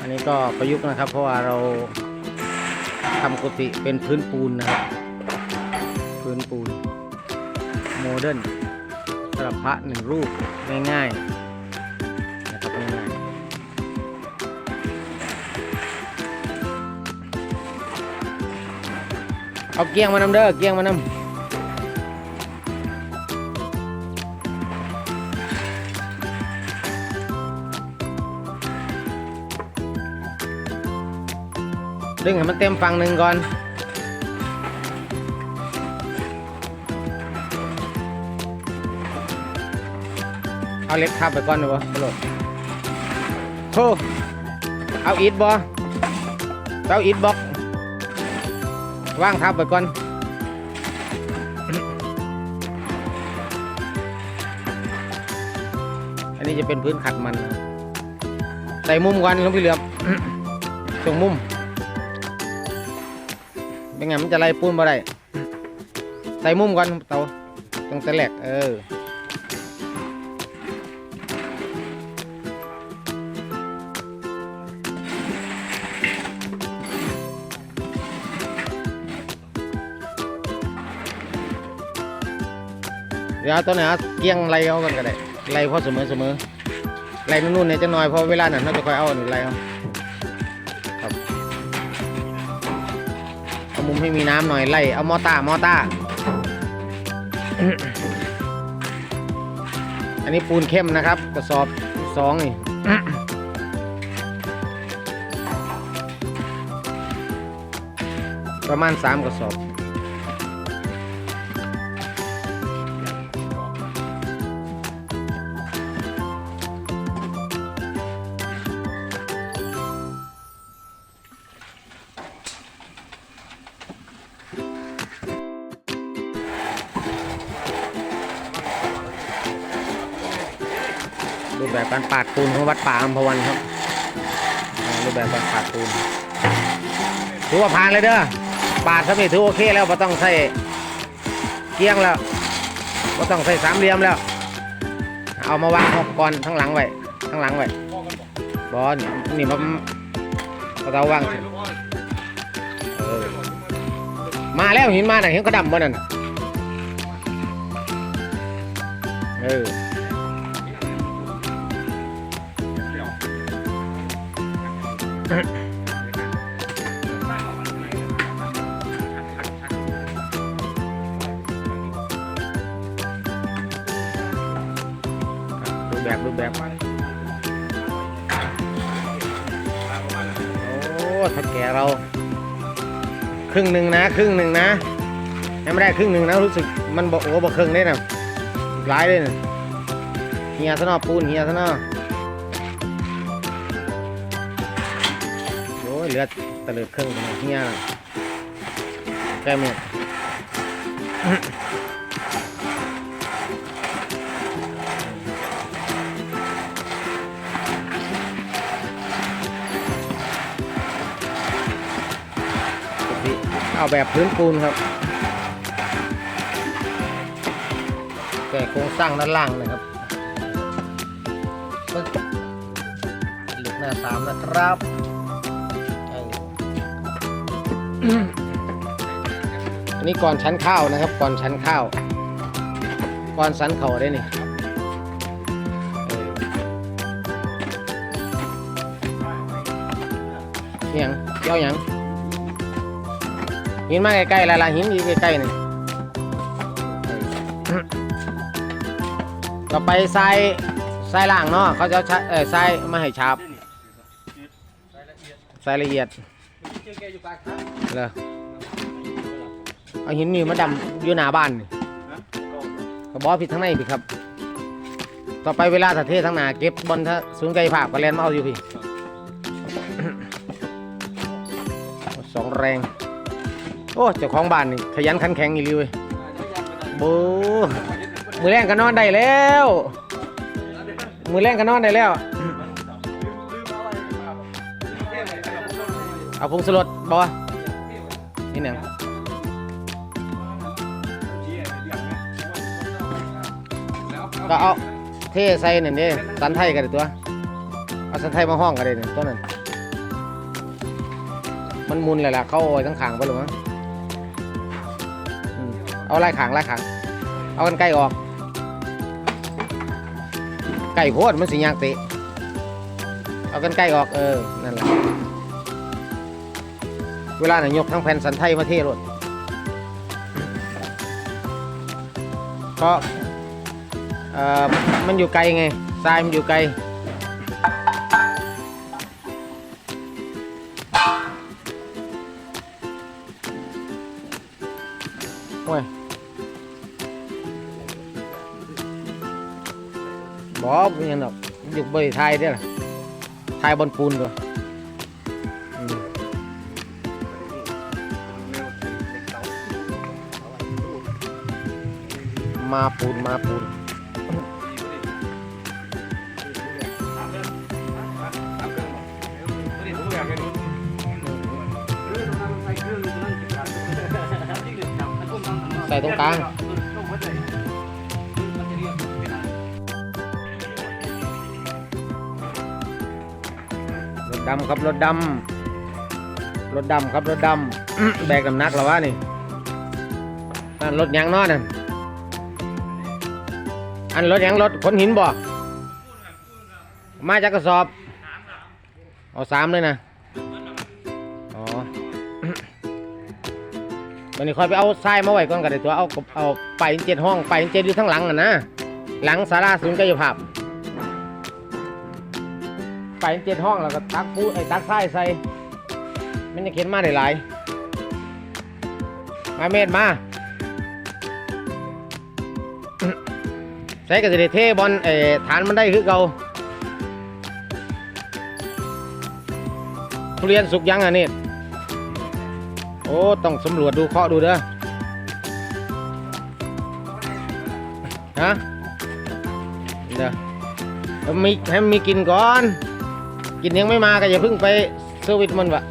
อันนี้ก็ประยุกต์นะครับ เพราะว่าเราทำกุฏิเป็นพื้นปูนนะครับ พื้นปูน โมเดิร์นสำหรับพระหนึ่งรูปง่ายๆนะครับง่ายๆเอาเกียงมานำเด้อเกียงมานำ ดึงให้มันเต็มฝั่งหนึ่งก่อน เอาเล็กทับไปก่อนนะวะตลกโธ่เอาอิฐบอเอาอิฐบล็อกว่างทับไปก่อนอันนี้จะเป็นพื้นขัดมันใส่มุมก่อนลวงพี่เหลือบตรงมุม เป็นไงมันจะไล่ปูนมาได้ใส่มุมก่อนเตาตรงแต่แหลกเออเดี๋ยวเอาตัวไหนเอาเกี้ยงไล่เอากันก็ได้ไล่พอเสมอเสมอไล่นู่นๆเนี่ยจะน้อยเพราะเวลานั้นเราจะคอยเอาอันนี้ไล่เอา มุมให้มีน้ำหน่อยไล่เอามอต้ามอต้า อันนี้ปูนเข้มนะครับ กระสอบสองนี่ประมาณสามกระสอบ แบบการปาดปูนของวัดป่าอัมพวันครับรูปแบบการปาดปูนถือว่าผ่านเลยเด้อปาดครับนี่ถือโอเคแล้วไม่ต้องใส่เกี้ยงแล้วไม่ต้องใส่สามเหลี่ยมแล้ว เอามาวางก่อนทั้งหลังไว้ทั้งหลังไว้บอลนี่มันเราวางมาแล้วหินมาหน่ะเห็นกระดำบ่นั่นน่ะเออ รูปแบบรูปแบบโอ้ถ้าแกเรา ครึ่งหนึ่งนะ ครึ่งหนึ่งนะยังไม่ได้ครึ่งหนึ่งนะรู้สึกมันบอกโอ้บอกครึ่งได้นะหลายเลยนะเฮียซะนอปูนเฮียซะนอ เลือดตะลือครึ่งเดียวเฮียน่ะแก้หมดเอาแบบพื้นปูนครับแก่โครงสร้างด้านล่างนะครับปึ๊บเหล็กหน้าสามนะครับ อันนี้ก่อนชั้นข้าวนะครับ ก่อนชั้นข้าว ก่อนสันเขาได้นี่เออเหียงเยวหยังหินมาใกล้ๆละละหินอยู่ใกล้ๆนี่ต่อไปทรายทรายล่างเนาะเขาจะใช้เออทรายมาให้ฉาบทรายละเอียด เหรอเอาหินนี่มาดำอยู่หน้าบ้านนี่กระบอกผิดทั้งในพี่ครับ ต่อไปเวลาถ้าเททั้งหน้าเก็บบนถ้าศูนย์ไกลภาพก็แลนมาเอาอยู่พี่สองแรง โอ้เจ้าของบ้านนี่ขยันขันแข็งอีหลีเว้ยบูมือแรงก็นอนได้แล้ว มือแรงก็นอนได้แล้ว เอาผงสลดบอนี่หนังก็เอาเทใส่หนึ่งดิสันไทยกันตัว เอาสันไทยมาห้องกันเลยเนี่ยต้นนั้นมันมุนเลยล่ะ เข้าเอาไว้ทั้งขางไปหรือมั้งเอาไล่ขางไล่ขาง เอากันไก่ออก ไก่โพดมันสิยางเตะ เอากันไก่ออกเออ นั่นแหละ เวลาเนี่ยยกทั้งแผ่นสันไทยมาเทรถเพราะเออมันอยู่ไกลไงทรายมันอยู่ไกลโอ้ยบอเป็นหยังดอกอยู่บริไทยเด้อล่ะไทยบนปูนตัวอื มาปูนมาปูนใส่ตรงกลางรถดำครับรถดำรถดำครับรถดำแบกน้ำหนักแล้ววะนี่นั่นรถยังนอนั่น อันรถยังรถขนหินบ่มาจากกระสอบเอาสามเลยนะอ๋อวันนี้คอยไปเอาทรายมาไว้ก่อนกันเดี๋ยวตัวเอาเอาไปเจ็ดห้องไปเจ็ดอยู่ทั้งหลังอะนะหลังศาลาศูนย์กายภาพไปเจ็ดห้องแล้วก็ตักปูไอ้ตักไส้ใส่มันจะเข็นมาได้หลายมาเม็ดมา ใส่กระสิได้เทบอลเอ่อฐานมันได้คือเก่าทุเรียนสุกยังอะนี่โอ้ต้องสำรวจดูเคาะดูเด้อฮะเดี๋ยวเอมีให้มีกินก่อน กินยังไม่มาก็อย่าเพิ่งไปเซอร์วิสมันวะ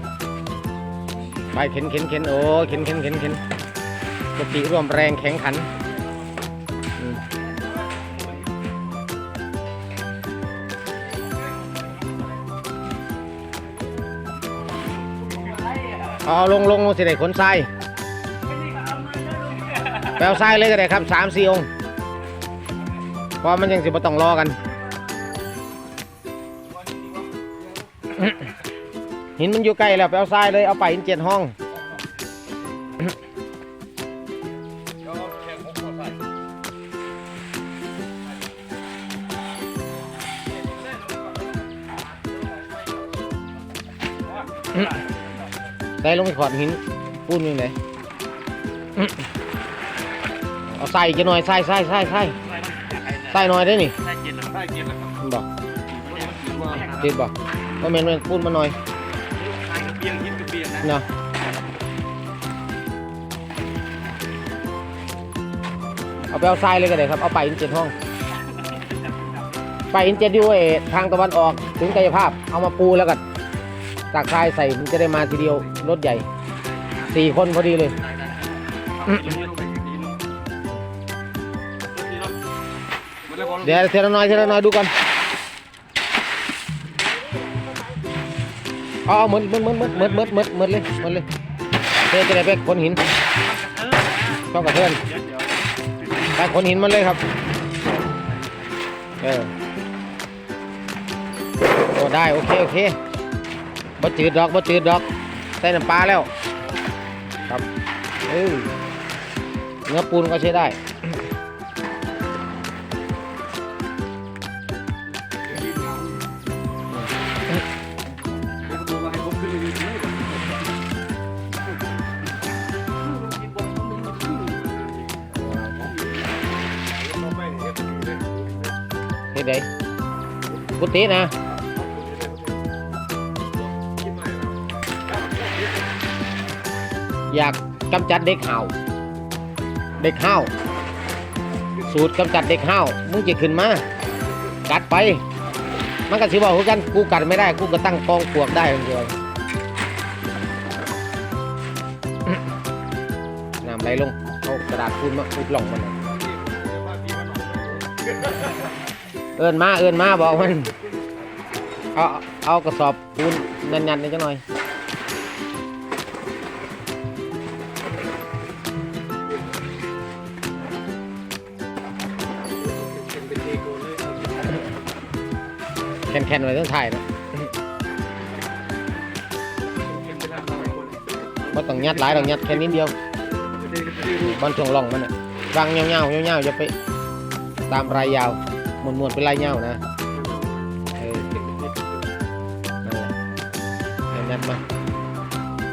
ไปเข็นเข็นเข็นโอ้เข็นเข็นเข็นเข็นสติร่วมแรงแข็งขัน เอาลงลงลงสิได้ขนทรายแปลวทรายเลยก็ได้ครับสามสี่องค์เพราะมันยังสิบ่ต้องรอกัน หินมันอยู่ใกล้แล้วไปเอาทรายเลยเอาไปหินเจ็ดห้อง ใส่ลงไปขอดหินปูนยังไงเอาใส่จะหน่อยใส่ใส่ใส่ใส่ใส่หน่อยได้นี่มันบอกติดบอกก็เมนเมนปูนมาหน่อยเนาะเอาไปเอาทรายเลยก็ได้ครับ เอาไปอินเจ็ดห้อง ไปอินเจ็ดอยู่เอทางตะวันออกถึงกายภาพ เอามาปูแล้วก็ ตากทรายใส่มันจะได้มาทีเดียวรถใหญ่สี่คนพอดีเลย เดี๋ยวเทละน้อยเทละน้อยดูก่อนอาเอเหมือนเหมือนเหมือนเหมือนเหมือนเหมือนเหมือนเลยเหมือนเลยเทจะได้ไปขนหินชอบกับเพื่อนไปขนหินมันเลยครับ เออโอ้ได้ โอเค โอเค บ่จืดดอกบ่จืดดอกใส่น้ำปลาแล้ว ครับเออเนื้อปูนก็ใช้ได้เฮ็ดไดกุฏินะ อยากกำจัดเด็กเห่าเด็กเห่าสูตรกำจัดเด็กเห่ามึงจะขึ้นมากัดไป มันก็สิบอกกันกูกัดไม่ได้กูก็ตั้งกองปวกได้คนเดียวน้ำไหลลงเอากระดาษปูนมาอุดหล่องมันหน่อยเอินมาเอินมาบอกมันเอาเอากระสอบปูนยันๆนี่จังหน่อย แคนๆไว้ต้องถ่ายนะเป็นไปทางอะไรคนบ่ต้องยัดหลายต้องยัดแค่นิดเดียวบอลช่วงร่องมันน่ะวางเงาๆเงาๆอย่าไปตามรายยาวมวนๆเป็นลายเงานะเออนั่นแหละยัดมา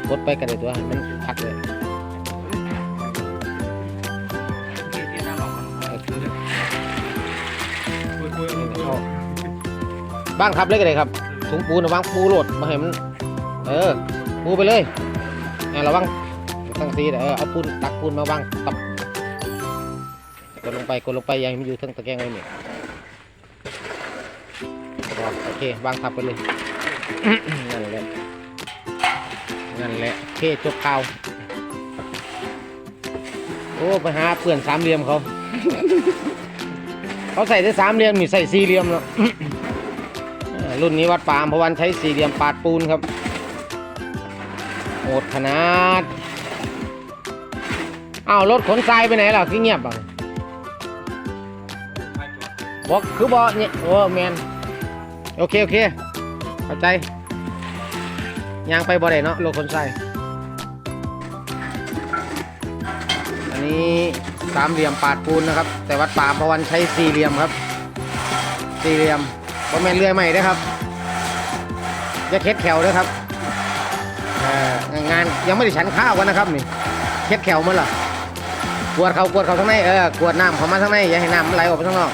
กดไปกันเลยตัวมันพักเลย บ้างทับเลยก็ได้ครับถุงปูนระวางปูโหลดมาให้มันเออปูไปเลยอ่าระวังตั้งซีเออเอาปูนตักปูนมาวางตับกดลงไปกดลงไปยังมันอยู่ทั้งตะแกรงเลยเนี่ยโอเควางทับไปเลยนั่นแหละนั่นแหละโอเคจบข่าวโอ้ไปหาเพื่อนสามเหลี่ยมเขา เขาใส่ได้สามเหลี่ยมมีใส่สี่เหลี่ยมแล้ว รุ่นนี้วัดปาอำพวันใช้สี่เหลี่ยมปาดปูนครับโหดขนาดอ้าวรถขนทรายไปไหนล่ะคือเงียบอะบอกคือบอกเนี่ยโอ้แมนโอเค โอเคเข้าใจยางไปบ่ได้เนาะรถขนทรายอันนี้สามเหลี่ยมปาดปูนนะครับ แต่วัดป่าอำพวันใช้สี่เหลี่ยมครับ สี่เหลี่ยม บ่แม่นเรื่อยใหม่นะครับอย่าเคล็ดแขวด้ครับอ่องานยังไม่ได้ฉันข้าวกันนะครับนี่เคล็ดแขวมันล่ะกวดเขากวดเขาทั้งในเออกวดน้ำเขามาทั้งในอย่าให้น้ำมันไหลออกไปข้างนอก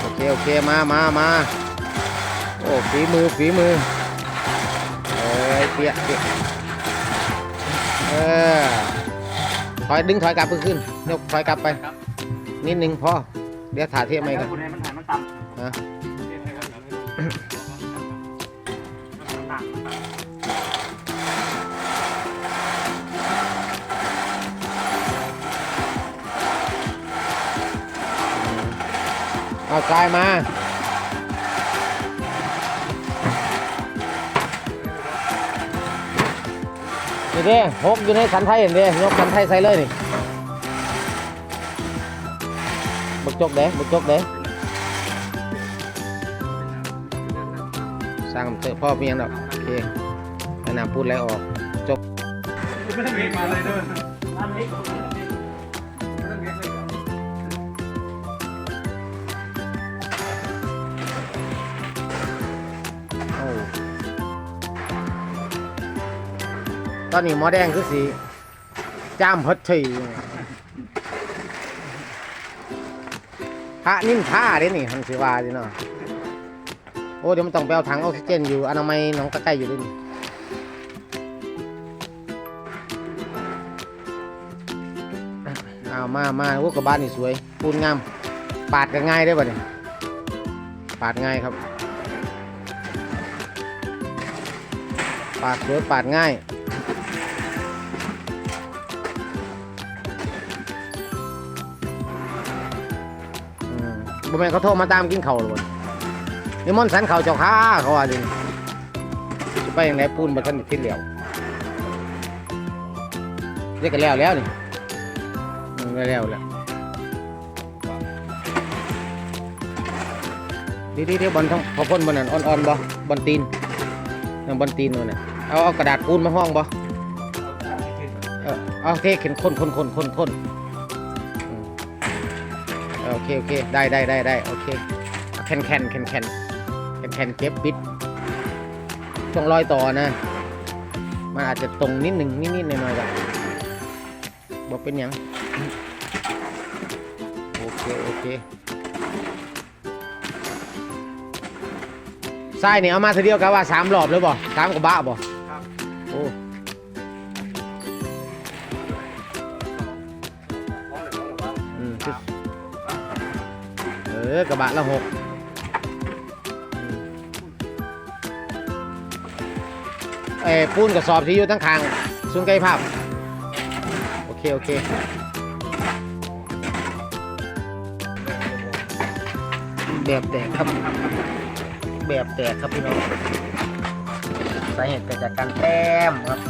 โอเคโอเคมามามาโอ้ฝีมือฝีมือเอ้ยเปียเปียเออถอยดึงถอยกลับขึ้นยกถอยกลับไป นิดนึงพอเดี๋ยวถ่ายเทียบไหมกัน ฮะเอาทรายมา นี่เด้หกอยู่ในขันไทยเห็นเด้ยกขันไทยใส่เลยนี่บึกจกเด้บึกจกเด้ เถอะพ่อเพียงดอกโอเคอันน้ำพูดแล้วออกไม่ต้องเรียกมาเลยเด้อน้ำเล็กไม่ต้อนนี้หมอแดงคือสีจ้ามพัดทีพระนิ่มท่าเด้นี่ทันสิวาดิเนาะ อ้เดี๋ยวมันต้องไปเอาถังออกซิเจนอยู่อนามัยหน้องตะไคร้อยู่ด้วยเอามามาโอ้กระบานนี่สวยปูนงาม ปาดกันง่ายได้ป่ะเนี่ยปาดง่ายครับ ปาดสวยปาดง่ายอืมบ่แมนเขาโทรมาตามกินเข้าวหรอบ่ นี่มอนต์สันเขาเจ้าค้าเขาว่าดิจะไปยังไงปูนมาทันทิ้งแล้วเรียกกันแล้วแล้วนี่แล้วแล้วดีดีดีบอลทั้งพอพ่นบอลนั่นอ่อนๆบ่บอลตีนนั่นบอลตีนนั่นน่ะเอาเอากระดาษปูนมาห้องบ่เออเอาโอเคเข็นคนคนคนคนคนโอเคโอเคได้ได้ได้ได้โอเคแคนแคนแคนแคน แคนแคนเก็บปิดตรงรอยต่อนะ มันอาจจะตรงนิดหนึ่งนิดนิดหน่อยหน่อยๆแบบบอกเป็นหยังโอเค โอเคไส้นี่เอามาทีเดียวกันว่าสามรอบเลยบ่สามกระบะบ่ครับโอ้อืมคือเออกระบะละหก เอ้ปูนกระสอบที่อยู่ทั้งคางซุนไกลภาพ โอเค โอเค แบบแตกครับ แบบแตกครับพี่น้องสาเหตุเกิดจากการแต้มครับ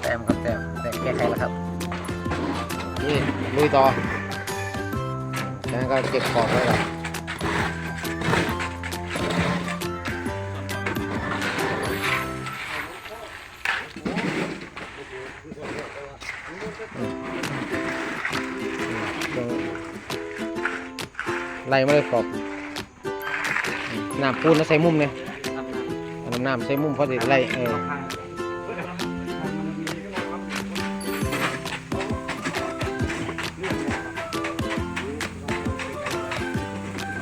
แต้มครับแต้มแต้มแก้ไขแล้วครับนี่ลุยต่อแล้วก็เก็บของไว้ก่อน ไล่มาเลยขอบน้ำปูนแล้วใส่มุมเนี่ยน้ำน้ำใส่มุมเพราะจะไล่เออ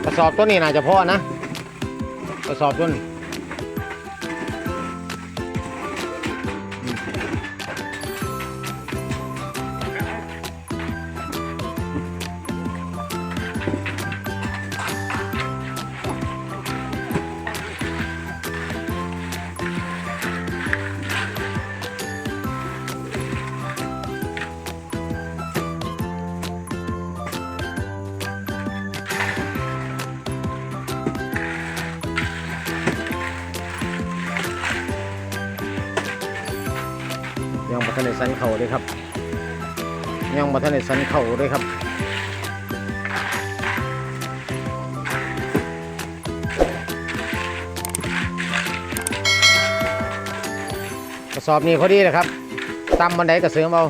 กระสอบตัวนี้น่าจะพอนะกระสอบตัวนี้ ทันในสันเข่าเลยครับ ยังมาทันในสันเข่าเลยครับกระสอบนี้พอดีนะครับตำบันไดกระเสือมเอา